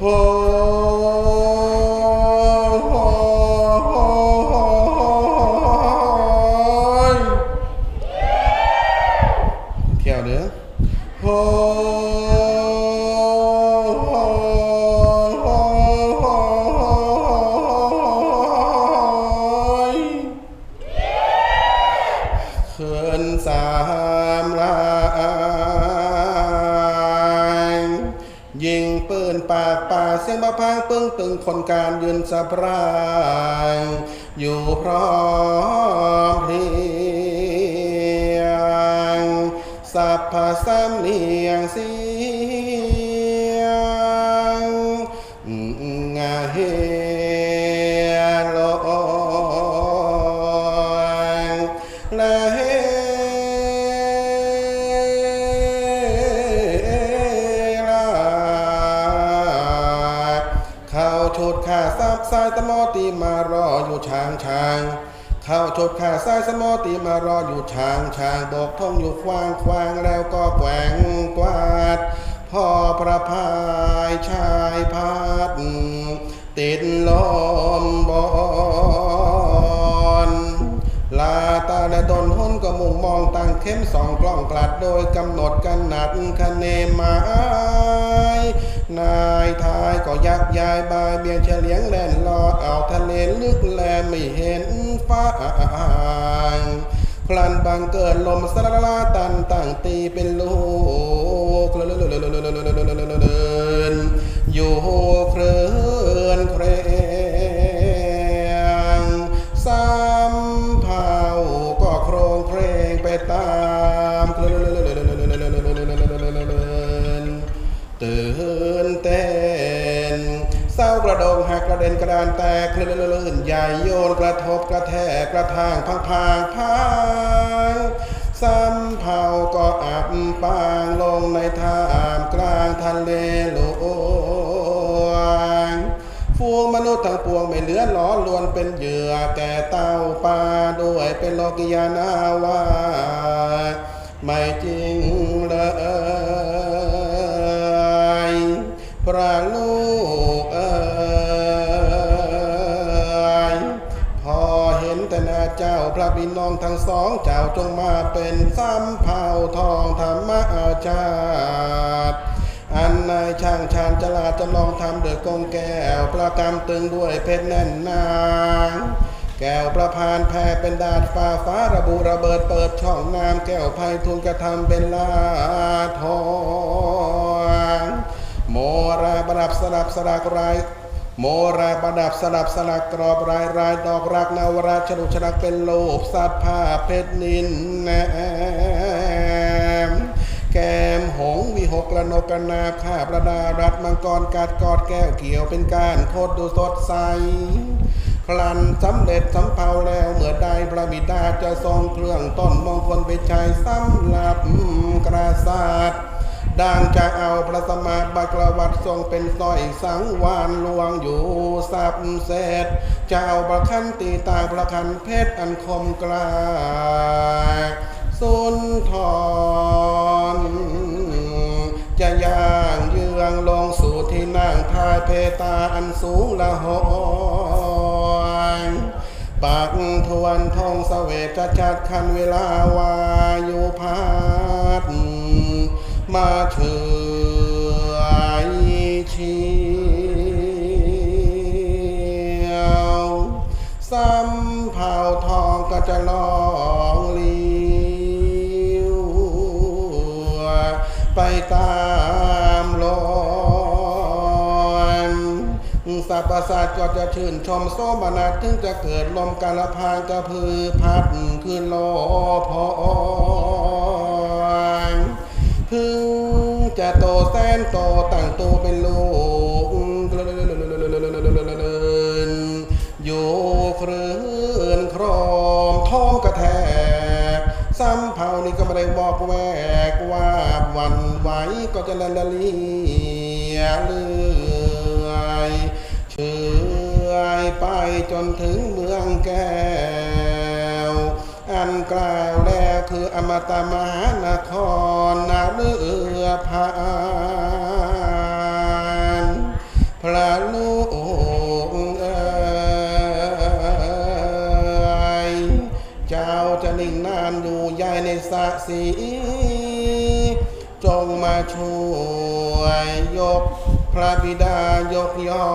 โอ้โหเที่ยวเด้อโอ้คืนสามลา สียงบะพางปึ้งตึงคนการยืนสะพรายอยู่พร้อมเพรียงสัพพะสามเนียงเสียงงาเฮาชุดข้าซับสายตะโมตีมารออยู่ช้างช้างเข้าชดขาซ้ายสมอตีมารออยู่ช้างช้างบอกท่องอยู่ควางควางแล้วก็แกว่งกวาดพ่อประพายชายพัดติดลมบอนลาตาและตนหุน ก็มุ่งมองตั้งเข้มสองกล้องกลัดโดยกำหนดกันหนัดคะเนหมายนายทายก็ยักย้ายบายเบียงเฉลียงแล่นลอดเอาทะเลลึกแลไม่เห็นฟ้าพลันบังเกิดลมสลาลาตันตั้งตีเป็นลูกอยู่เคลื่อนเคร เต้นเศร้ากระโดงหักกระเด็นกระดานแตกคลื่นลื่นใหญ่โยนกระทบกระแทกกระทางพังพางพังซ้ำเผาก็อับปางลงในท่ามกลางทะเลหลวงฟูงมนุษย์ทั้งปวงไม่เหลือหลอล้วนเป็นเหยื่อแก่เต้าปลาด้วยเป็นโลกิยานาวา นาเจ้าพระพี่น้องทั้งสองเจ้าจงมาเป็นซ้ำเผาทองธรรมอาจารย์อันนายช่างชาญจลาจำลองทำเดือกงแก้วประกรำตึงด้วยเพชรแน่นนางแก้วประพานแผ่เป็นดาดฟ้าฟ้าระบุระเบิดเปิดช่องน้ำแก้วไพทุนกระทำเป็นลาทองโมราประดับสลับสลักราย โมราประดับสลับสลักกรอบรายรายดอกรักนาวราชดุชรักเป็นโลบสัตว์ผ้าเพชรนินแนมแก้มหงวิหกละนกกนาบข้าประดารัดมังกรกัดกอดแก้วเขียวเป็นการโคตรดูสดใสคลันสำเร็จสำเภาแล้วเมื่อใดพระบิดาจะทรงเครื่องต้นมงคลไปใช้สำหรับกระสัด ดังจะเอาพระสมาบักระวัดทรงเป็นสร้อยสังวานลวงอยู่สับเศษจะเอาประคันตีตาประคันเพชรอันคมกลาสุนทรจะย่างเยืองลงสู่ที่นั่งทายเพตาอันสูงละหอยปักทวนทองเสวกจัดคันเวลาวายุพัด มาเถือเชียวซ้ำเผาทองก็จะลองเลี้ยวไปตามลมสัพพสัตว์ก็จะชื่นชมโสมนัสถึงจะเกิดลมกาลพานกระพือพัดขึ้นโลพอพึง จะโตแสนโตตั้งโตเป็นลูกอยู่ครื่นโครมท้องกระแทกซ้ำเผานี่ก็ไม่ได้บอกแวกว่าวันไหวก็จะละละเลียเลื่อยเชื่อยไปจนถึงเมืองแก้ว อันกล่าวแล้ว คืออมตะมหานครนาเรือพานพระลูกเอ้ยเจ้าจะนิ่งนานอยู่ยายในสะสีจงมาช่วยยกพระบิดายกยอ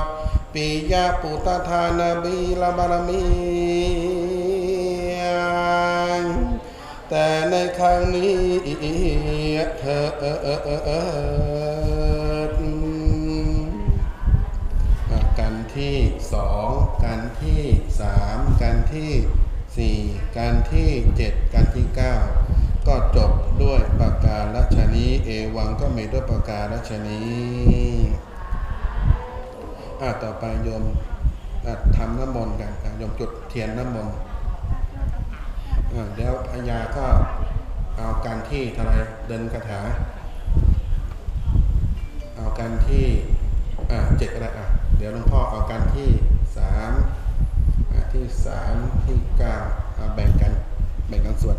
ดปิยปุตธานบีลบารมี แต่ในครั้งนี้เธอกันที่สองกันที่สามกันที่สี่กันที่เจ็ดกันที่เก้าก็จบด้วยประการรัชนีเอวังก็มีด้วยประการรัชนีอะต่อไปโยมทำน้ำมนต์กันโยมจุดเทียนน้ำมนต์ อ่าเดี๋ยวพญาก็เอาการที่ทลายเดินคาถา เอาการที่อ่าเจ็ดก็ได้อะเดี๋ยวหลวงพ่อเอาการที่สามที่สามที่เก้าอ่าแบ่งกันแบ่งกันสวด